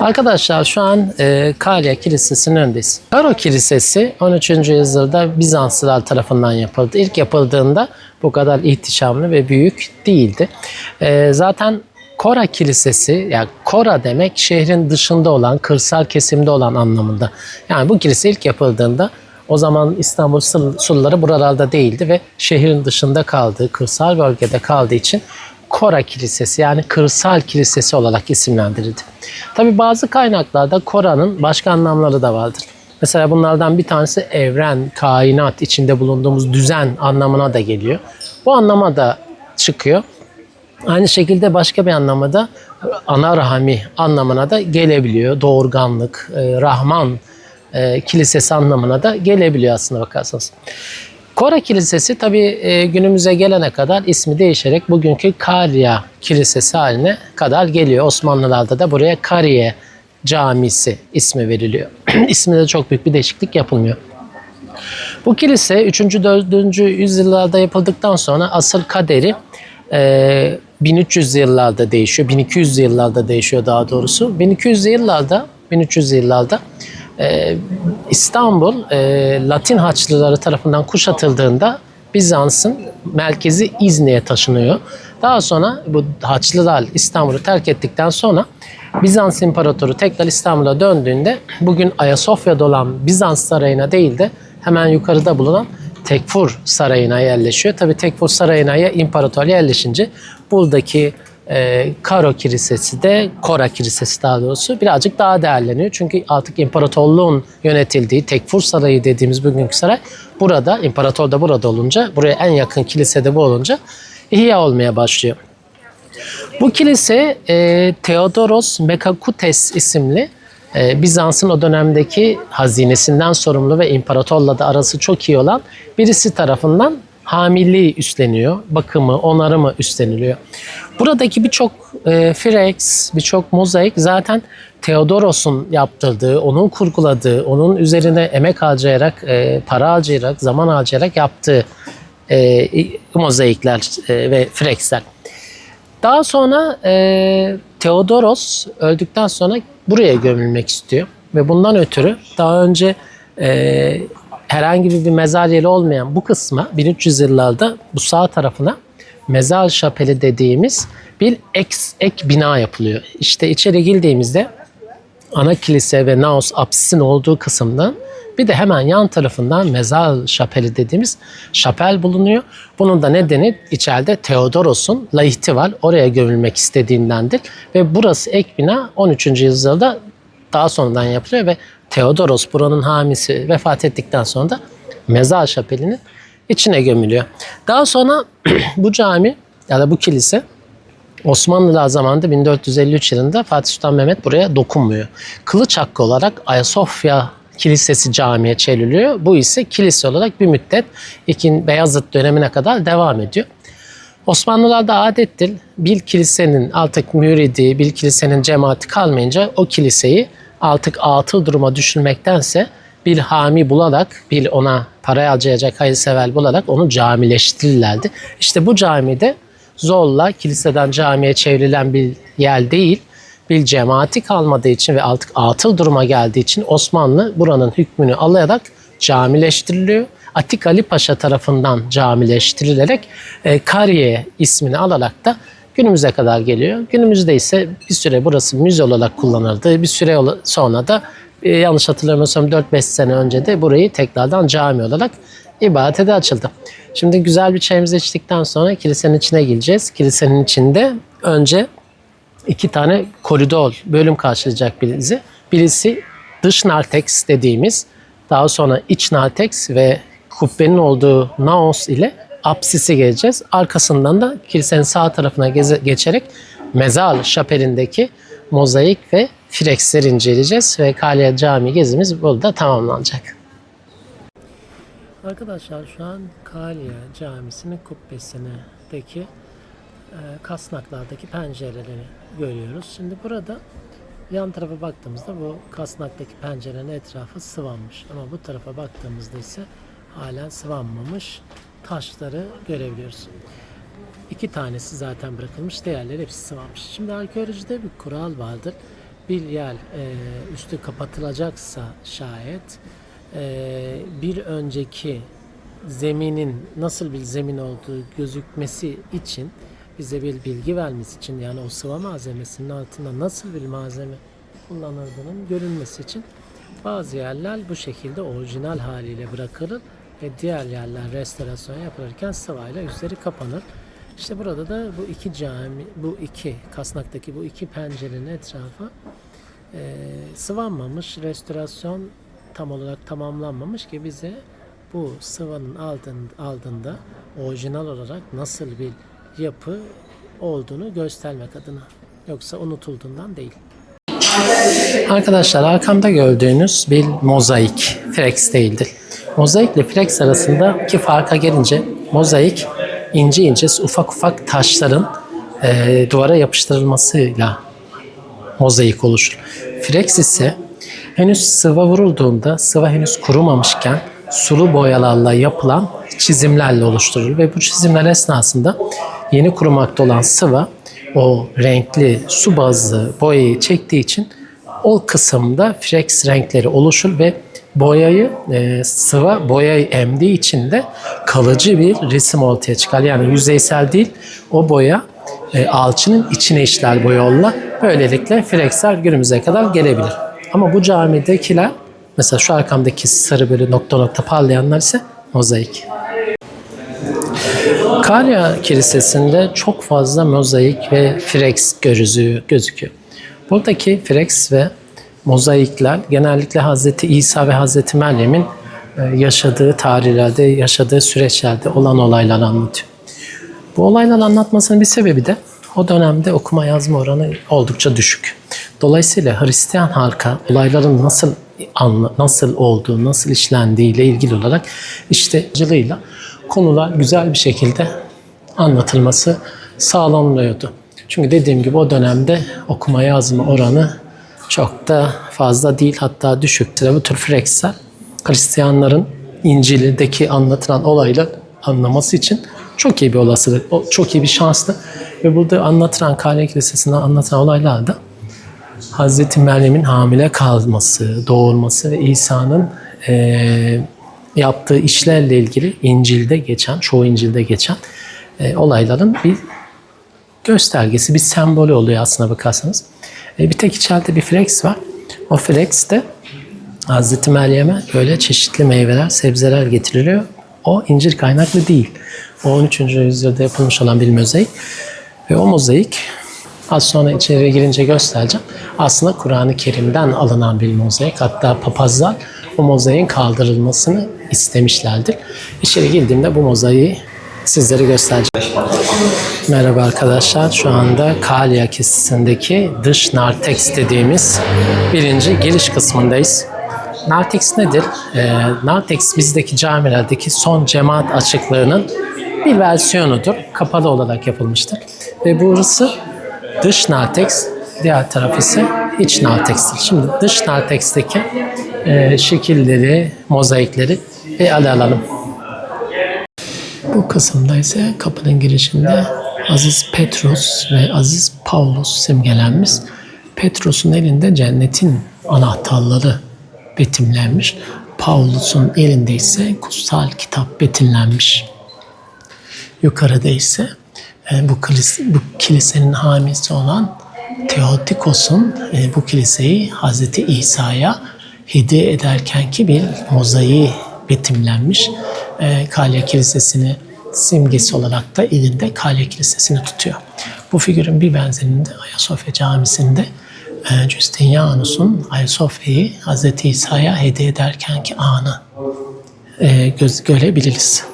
Arkadaşlar şu an e, Kalya Kilisesi'nin önündeyiz. Karo Kilisesi 13. yüzyılda Bizanslılar tarafından yapıldı. İlk yapıldığında bu kadar ihtişamlı ve büyük değildi. E, zaten Kora Kilisesi, yani Kora demek şehrin dışında olan, kırsal kesimde olan anlamında. Yani bu kilise ilk yapıldığında o zaman İstanbul surları buralarda değildi ve şehrin dışında kaldığı, kırsal bölgede kaldığı için Kora Kilisesi yani kırsal kilisesi olarak isimlendirildi. Tabi bazı kaynaklarda Kora'nın başka anlamları da vardır. Mesela bunlardan bir tanesi evren, kainat, içinde bulunduğumuz düzen anlamına da geliyor. Bu anlama da çıkıyor. Aynı şekilde başka bir anlamı da ana rahmi anlamına da gelebiliyor. Doğurganlık, e, Rahman e, kilisesi anlamına da gelebiliyor aslında bakarsanız. Kora Kilisesi tabii e, günümüze gelene kadar ismi değişerek bugünkü Karya Kilisesi haline kadar geliyor. Osmanlılarda da buraya Kariye Camisi ismi veriliyor. İsminde çok büyük bir değişiklik yapılmıyor. Bu kilise 3. 4. yüzyıllarda yapıldıktan sonra asıl kaderi e, 1300 yıllarda değişiyor. 1200 yıllarda değişiyor daha doğrusu. 1200 yıllarda 1300 yıllarda e, İstanbul e, Latin Haçlıları tarafından kuşatıldığında Bizans'ın merkezi İzni'ye taşınıyor. Daha sonra bu Haçlılar İstanbul'u terk ettikten sonra Bizans İmparatoru tekrar İstanbul'a döndüğünde bugün Ayasofya'da olan Bizans Sarayı'na değil de hemen yukarıda bulunan Tekfur Sarayı'na yerleşiyor. Tabi Tekfur Sarayı'na ya imparator yerleşince buradaki e, Karo Kilisesi de Kora Kilisesi daha doğrusu birazcık daha değerleniyor. Çünkü artık imparatorluğun yönetildiği Tekfur Sarayı dediğimiz bugünkü saray burada, imparator da burada olunca, buraya en yakın kilise de bu olunca ihya olmaya başlıyor. Bu kilise e, Theodoros Mekakutes isimli e, Bizans'ın o dönemdeki hazinesinden sorumlu ve imparatorla da arası çok iyi olan birisi tarafından hamilliği üstleniyor. Bakımı, onarımı üstleniliyor. Buradaki birçok e, freks, birçok mozaik zaten Theodoros'un yaptırdığı, onun kurguladığı, onun üzerine emek harcayarak, e, para harcayarak, zaman harcayarak yaptığı e, mozaikler e, ve freksler. Daha sonra e, Theodoros öldükten sonra buraya gömülmek istiyor. Ve bundan ötürü daha önce e, herhangi bir mezar yeri olmayan bu kısma 1300 yıllarda bu sağ tarafına mezar şapeli dediğimiz bir ek, ek bina yapılıyor. İşte içeri girdiğimizde ana kilise ve naos apsisin olduğu kısımdan bir de hemen yan tarafından mezar şapeli dediğimiz şapel bulunuyor. Bunun da nedeni içeride Theodoros'un lahiti var. Oraya gömülmek istediğindendir. Ve burası ek bina 13. yüzyılda daha sonradan yapılıyor ve Theodoros buranın hamisi vefat ettikten sonra da mezar şapelinin içine gömülüyor. Daha sonra bu cami ya da bu kilise Osmanlılar zamanında 1453 yılında Fatih Sultan Mehmet buraya dokunmuyor. Kılıç hakkı olarak Ayasofya Kilisesi camiye çevriliyor. Bu ise kilise olarak bir müddet 2. Beyazıt dönemine kadar devam ediyor. Osmanlılarda adettir bir kilisenin artık müridi, bir kilisenin cemaati kalmayınca o kiliseyi artık atıl duruma düşürmektense bir hami bularak, bir ona para harcayacak hayırsever bularak onu camileştirirlerdi. İşte bu camide zorla kiliseden camiye çevrilen bir yer değil, bir cemaati kalmadığı için ve artık atıl duruma geldiği için Osmanlı buranın hükmünü alarak camileştiriliyor. Atik Ali Paşa tarafından camileştirilerek e, Kariye ismini alarak da günümüze kadar geliyor. Günümüzde ise bir süre burası müze olarak kullanıldı. Bir süre sonra da e, yanlış hatırlamıyorsam 4-5 sene önce de burayı tekrardan cami olarak ibadete açıldı. Şimdi güzel bir çayımızı içtikten sonra kilisenin içine gireceğiz. Kilisenin içinde önce iki tane koridor bölüm karşılayacak bizi. Birisi dış narteks dediğimiz, daha sonra iç narteks ve kubbenin olduğu naos ile apsisi geleceğiz. Arkasından da kilisenin sağ tarafına geçerek mezar şapelindeki mozaik ve freksleri inceleyeceğiz ve Kalya Camii gezimiz burada tamamlanacak. Arkadaşlar şu an Kalya Camisi'nin kubbesindeki e, kasnaklardaki pencereleri görüyoruz. Şimdi burada yan tarafa baktığımızda bu kasnaktaki pencerenin etrafı sıvanmış. Ama bu tarafa baktığımızda ise halen sıvanmamış taşları görebiliyoruz. İki tanesi zaten bırakılmış, diğerleri hepsi sıvanmış. Şimdi arkeolojide bir kural vardır. bir yer e, üstü kapatılacaksa şayet e, bir önceki zeminin nasıl bir zemin olduğu gözükmesi için bize bir bilgi vermesi için yani o sıva malzemesinin altında nasıl bir malzeme kullanıldığının görünmesi için bazı yerler bu şekilde orijinal haliyle bırakılır ve diğer yerler restorasyon yapılırken sıvayla üzeri kapanır. İşte burada da bu iki cami, bu iki Kasnak'taki bu iki pencerenin etrafı e, sıvanmamış, restorasyon tam olarak tamamlanmamış ki bize bu sıvanın aldın, aldığında orijinal olarak nasıl bir yapı olduğunu göstermek adına. Yoksa unutulduğundan değil. Arkadaşlar arkamda gördüğünüz bir mozaik. Frex değildir. Mozaik ile Frex arasındaki farka gelince mozaik ince ince ufak ufak taşların e, duvara yapıştırılmasıyla mozaik oluşur. Frex ise henüz sıva vurulduğunda sıva henüz kurumamışken sulu boyalarla yapılan çizimlerle oluşturulur ve bu çizimler esnasında yeni kurumakta olan sıva o renkli su bazlı boyayı çektiği için o kısımda frex renkleri oluşur ve boyayı e, sıva boyayı emdiği için de kalıcı bir resim ortaya çıkar. Yani yüzeysel değil o boya e, alçının içine işler bu yolla. Böylelikle frexler günümüze kadar gelebilir. Ama bu camidekiler mesela şu arkamdaki sarı böyle nokta nokta parlayanlar ise mozaik. Karya Kilisesi'nde çok fazla mozaik ve frex gözü, gözüküyor. Buradaki frex ve mozaikler genellikle Hazreti İsa ve Hazreti Meryem'in e, yaşadığı tarihlerde, yaşadığı süreçlerde olan olayları anlatıyor. Bu olayları anlatmasının bir sebebi de o dönemde okuma yazma oranı oldukça düşük. Dolayısıyla Hristiyan halka olayların nasıl nasıl olduğu, nasıl işlendiği ile ilgili olarak işte cılığıyla konular güzel bir şekilde anlatılması sağlanıyordu. Çünkü dediğim gibi o dönemde okuma yazma oranı çok da fazla değil hatta düşüktü. Bu tür freksler Hristiyanların İncil'deki anlatılan olayla anlaması için çok iyi bir olasılık, çok iyi bir şanstı. Ve burada anlatılan Kale Kilisesi'nde anlatılan olaylar da Hazreti Meryem'in hamile kalması, doğurması ve İsa'nın eee, yaptığı işlerle ilgili İncil'de geçen, çoğu İncil'de geçen e, olayların bir göstergesi, bir sembolü oluyor aslına bakarsanız. E, bir tek içeride bir flex var. O flex de Hazreti Meryem'e böyle çeşitli meyveler, sebzeler getiriliyor. O incir kaynaklı değil. O 13. yüzyılda yapılmış olan bir mozaik. Ve o mozaik az sonra içeriye girince göstereceğim. Aslında Kur'an-ı Kerim'den alınan bir mozaik. Hatta papazlar o mozaiğin kaldırılmasını istemişlerdir. İçeri girdiğimde bu mozaiği sizlere göstereceğim. Merhaba arkadaşlar. Şu anda Kalya Kilisesi'ndeki dış nartex dediğimiz birinci giriş kısmındayız. Nartex nedir? Ee, nartex bizdeki camilerdeki son cemaat açıklığının bir versiyonudur. Kapalı olarak yapılmıştır. Ve burası dış nartex, diğer taraf ise iç nartex'tir. Şimdi dış nartex'teki e, şekilleri, mozaikleri bir ele alalım. Bu kısımda ise kapının girişinde Aziz Petrus ve Aziz Paulus simgelenmiş. Petrus'un elinde cennetin anahtarları betimlenmiş. Paulus'un elinde ise kutsal kitap betimlenmiş. Yukarıda ise e, bu, kilise, bu kilisenin hamisi olan Teotikos'un e, bu kiliseyi Hazreti İsa'ya hediye ederkenki bir mozaiği betimlenmiş. E, Kalya Kilisesi'ni simgesi olarak da elinde Kalya Kilisesi'ni tutuyor. Bu figürün bir benzerinde Ayasofya Camisi'nde e, Justinianus'un Ayasofya'yı Hazreti İsa'ya hediye ederkenki anı e, göz, görebiliriz.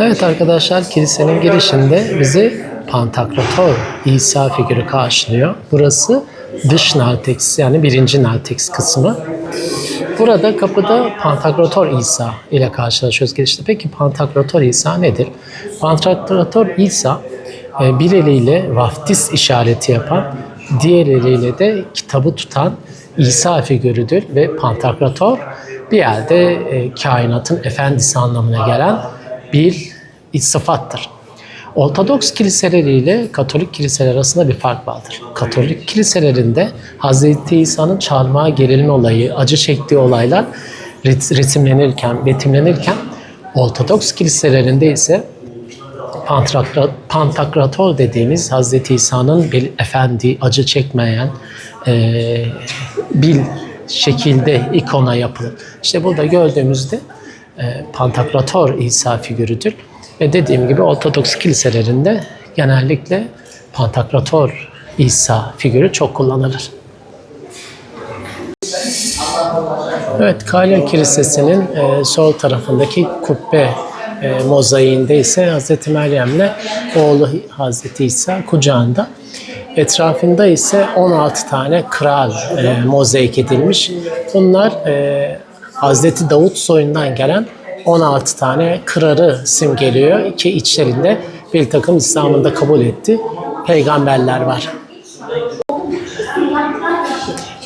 Evet arkadaşlar kilisenin girişinde bizi Pantokrator İsa figürü karşılıyor. Burası dış nartex yani birinci nartex kısmı. Burada kapıda Pantokrator İsa ile karşılaşıyoruz girişte. Peki Pantokrator İsa nedir? Pantokrator İsa e, bir eliyle vaftiz işareti yapan, diğer eliyle de kitabı tutan İsa figürüdür ve Pantokrator bir yerde e, kainatın efendisi anlamına gelen bir sıfattır. Ortodoks kiliseleriyle Katolik kiliseler arasında bir fark vardır. Katolik kiliselerinde Hz. İsa'nın çarmıha gerilme olayı, acı çektiği olaylar ritimlenirken, betimlenirken Ortodoks kiliselerinde ise Pantakrator dediğimiz Hz. İsa'nın bir efendi, acı çekmeyen e, bir şekilde ikona yapılır. İşte burada gördüğümüzde e, Pantakrator İsa figürüdür. Ve dediğim gibi Ortodoks kiliselerinde genellikle Pantakrator İsa figürü çok kullanılır. Evet, Kalya Kilisesi'nin e, sol tarafındaki kubbe e, mozaiğinde ise Hz. Meryem'le oğlu Hz. İsa kucağında. Etrafında ise 16 tane kral e, mozaik edilmiş. Bunlar e, Hz. Davut soyundan gelen 16 tane krarı simgeliyor ki içlerinde bir takım İslam'ın da kabul etti peygamberler var.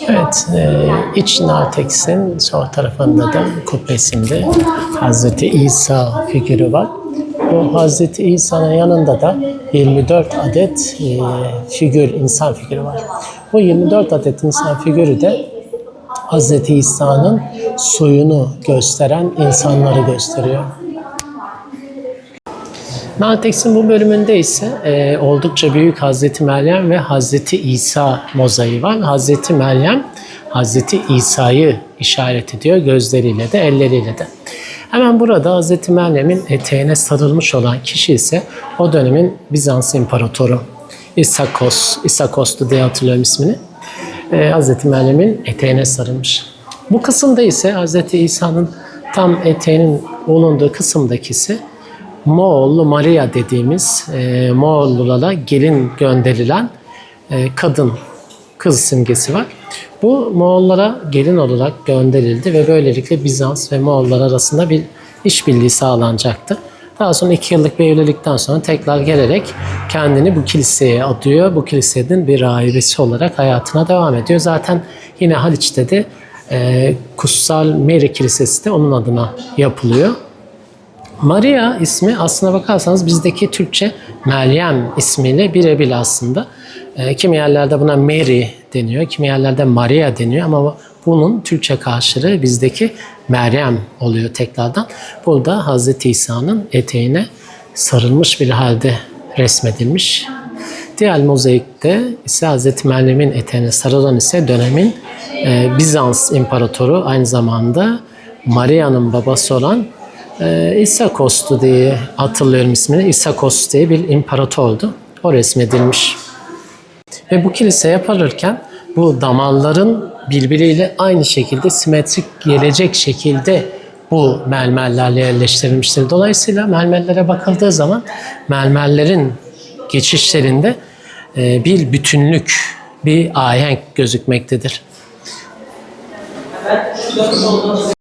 Evet, e, iç narteksin sol tarafında da kubbesinde Hazreti İsa figürü var. Bu Hazreti İsa'nın yanında da 24 adet e, figür, insan figürü var. Bu 24 adet insan figürü de Hazreti İsa'nın soyunu gösteren insanları gösteriyor. Nartex'in bu bölümünde ise e, oldukça büyük Hazreti Meryem ve Hazreti İsa mozaiği var. Hazreti Meryem Hazreti İsa'yı işaret ediyor gözleriyle de elleriyle de. Hemen burada Hazreti Meryem'in eteğine sarılmış olan kişi ise o dönemin Bizans İmparatoru İsakos, İsakos'tu diye hatırlıyorum ismini. E, Hazreti Meryem'in eteğine sarılmış. Bu kısımda ise Hazreti İsa'nın tam eteğinin bulunduğu kısımdakisi Moğollu Maria dediğimiz e, Moğollulara gelin gönderilen e, kadın, kız simgesi var. Bu Moğollara gelin olarak gönderildi ve böylelikle Bizans ve Moğollar arasında bir işbirliği sağlanacaktı. Daha sonra iki yıllık bir evlilikten sonra tekrar gelerek kendini bu kiliseye adıyor. Bu kilisenin bir rahibesi olarak hayatına devam ediyor. Zaten yine Haliç'te de e, Kutsal Mary Kilisesi de onun adına yapılıyor. Maria ismi aslına bakarsanız bizdeki Türkçe Meryem ismiyle birebir aslında. E, kimi yerlerde buna Mary deniyor, kimi yerlerde Maria deniyor ama bunun Türkçe karşılığı bizdeki Meryem oluyor tekrardan. Burada Hazreti İsa'nın eteğine sarılmış bir halde resmedilmiş. Diğer mozaikte ise Hazreti Meryem'in eteğine sarılan ise dönemin e, Bizans imparatoru aynı zamanda Maria'nın babası olan e, İsakos'tu diye hatırlıyorum ismini. İsakos diye bir imparatordu. O resmedilmiş. Ve bu kilise yapılırken bu damarların birbiriyle aynı şekilde simetrik gelecek şekilde bu mermerlerle yerleştirilmiştir. Dolayısıyla mermerlere bakıldığı zaman mermerlerin geçişlerinde e, bir bütünlük, bir ahenk gözükmektedir.